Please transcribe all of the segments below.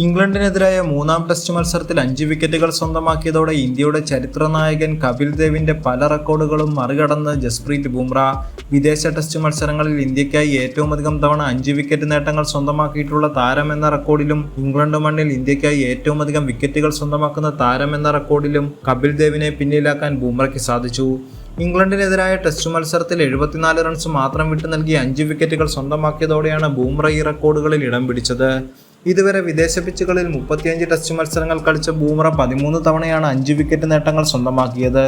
ഇംഗ്ലണ്ടിനെതിരായ മൂന്നാം ടെസ്റ്റ് മത്സരത്തിൽ അഞ്ച് വിക്കറ്റുകൾ സ്വന്തമാക്കിയതോടെ ഇന്ത്യയുടെ ചരിത്ര നായകൻ കപിൽ ദേവിന്റെ പല റെക്കോർഡുകളും മറികടന്ന് ജസ്പ്രീത് ബുംറ. വിദേശ ടെസ്റ്റ് മത്സരങ്ങളിൽ ഇന്ത്യക്കായി ഏറ്റവും അധികം തവണ അഞ്ച് വിക്കറ്റ് നേട്ടങ്ങൾ സ്വന്തമാക്കിയിട്ടുള്ള താരം എന്ന റെക്കോർഡിലും ഇംഗ്ലണ്ട് മണ്ണിൽ ഇന്ത്യക്കായി ഏറ്റവും അധികം വിക്കറ്റുകൾ സ്വന്തമാക്കുന്ന താരം എന്ന റെക്കോർഡിലും കപിൽ ദേവിനെ പിന്നിലാക്കാൻ ബുംറയ്ക്ക് സാധിച്ചു. ഇംഗ്ലണ്ടിനെതിരായ ടെസ്റ്റ് മത്സരത്തിൽ എഴുപത്തിനാല് റൺസ് മാത്രം വിട്ടു നൽകി അഞ്ച് വിക്കറ്റുകൾ സ്വന്തമാക്കിയതോടെയാണ് ബൂംറ ഈ റെക്കോർഡുകളിൽ ഇടം പിടിച്ചത്. ഇതുവരെ വിദേശ പിച്ചുകളിൽ മുപ്പത്തിയഞ്ച് ടെസ്റ്റ് മത്സരങ്ങൾ കളിച്ച ബൂമറ പതിമൂന്ന് തവണയാണ് അഞ്ച് വിക്കറ്റ് നേട്ടങ്ങൾ സ്വന്തമാക്കിയത്.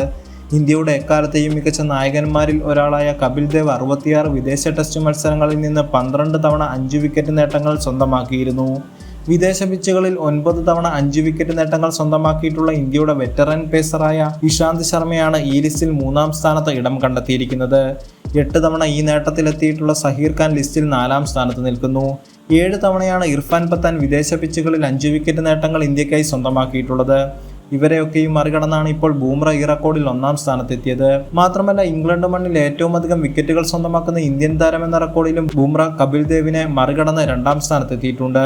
ഇന്ത്യയുടെ എക്കാലത്തെയും മികച്ച നായകന്മാരിൽ ഒരാളായ കപിൽ ദേവ് അറുപത്തിയാറ് വിദേശ ടെസ്റ്റ് മത്സരങ്ങളിൽ നിന്ന് പന്ത്രണ്ട് തവണ അഞ്ച് വിക്കറ്റ് നേട്ടങ്ങൾ സ്വന്തമാക്കിയിരുന്നു. വിദേശ പിച്ചുകളിൽ ഒൻപത് തവണ അഞ്ച് വിക്കറ്റ് നേട്ടങ്ങൾ സ്വന്തമാക്കിയിട്ടുള്ള ഇന്ത്യയുടെ വെറ്ററൻ പേസറായ ഇഷാന്ത് ശർമ്മയാണ് ഈ ലിസ്റ്റിൽ മൂന്നാം സ്ഥാനത്ത് ഇടം കണ്ടെത്തിയിരിക്കുന്നത്. എട്ട് തവണ ഈ നേട്ടത്തിലെത്തിയിട്ടുള്ള സഹീർ ഖാൻ ലിസ്റ്റിൽ നാലാം സ്ഥാനത്ത് നിൽക്കുന്നു. ഏഴ് തവണയാണ് ഇർഫാൻ പത്താൻ വിദേശ പിച്ചുകളിൽ അഞ്ച് വിക്കറ്റ് നേട്ടങ്ങൾ ഇന്ത്യക്കായി സ്വന്തമാക്കിയിട്ടുള്ളത്. ഇവരെയൊക്കെയും മറികടന്നാണ് ഇപ്പോൾ ബൂംറ ഈ റെക്കോർഡിൽ ഒന്നാം സ്ഥാനത്തെത്തിയത്. മാത്രമല്ല ഇംഗ്ലണ്ട് മണ്ണിൽ ഏറ്റവും അധികം വിക്കറ്റുകൾ സ്വന്തമാക്കുന്ന ഇന്ത്യൻ താരം എന്ന റെക്കോർഡിലും ബൂംറ കപിൽ ദേവിനെ മറികടന്ന് രണ്ടാം സ്ഥാനത്തെത്തിയിട്ടുണ്ട്.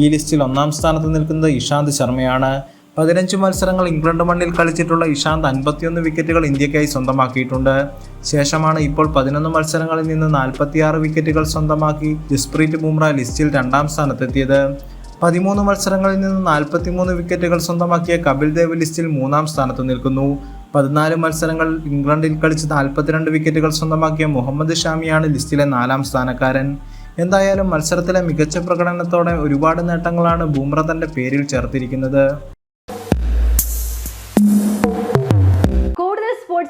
ഈ ലിസ്റ്റിൽ ഒന്നാം സ്ഥാനത്ത് നിൽക്കുന്നത് ഇഷാന്ത് ശർമ്മയാണ്. പതിനഞ്ച് മത്സരങ്ങൾ ഇംഗ്ലണ്ട് മണ്ണിൽ കളിച്ചിട്ടുള്ള ഇഷാന്ത് അൻപത്തിയൊന്ന് വിക്കറ്റുകൾ ഇന്ത്യക്കായി സ്വന്തമാക്കിയിട്ടുണ്ട്. ശേഷമാണ് ഇപ്പോൾ പതിനൊന്ന് മത്സരങ്ങളിൽ നിന്ന് നാൽപ്പത്തിയാറ് വിക്കറ്റുകൾ സ്വന്തമാക്കി ജസ്പ്രീത് ബുംറ ലിസ്റ്റിൽ രണ്ടാം സ്ഥാനത്തെത്തിയത്. പതിമൂന്ന് മത്സരങ്ങളിൽ നിന്ന് നാൽപ്പത്തിമൂന്ന് വിക്കറ്റുകൾ സ്വന്തമാക്കിയ കപിൽ ദേവ് ലിസ്റ്റിൽ മൂന്നാം സ്ഥാനത്ത് നിൽക്കുന്നു. പതിനാല് മത്സരങ്ങൾ ഇംഗ്ലണ്ടിൽ കളിച്ച് നാൽപ്പത്തിരണ്ട് വിക്കറ്റുകൾ സ്വന്തമാക്കിയ മുഹമ്മദ് ഷാമിയാണ് ലിസ്റ്റിലെ നാലാം സ്ഥാനക്കാരൻ. എന്തായാലും മത്സരത്തിലെ മികച്ച പ്രകടനത്തോടെ ഒരുപാട് നേട്ടങ്ങളാണ് ബുംറ തന്റെ പേരിൽ ചേർത്തിരിക്കുന്നത്.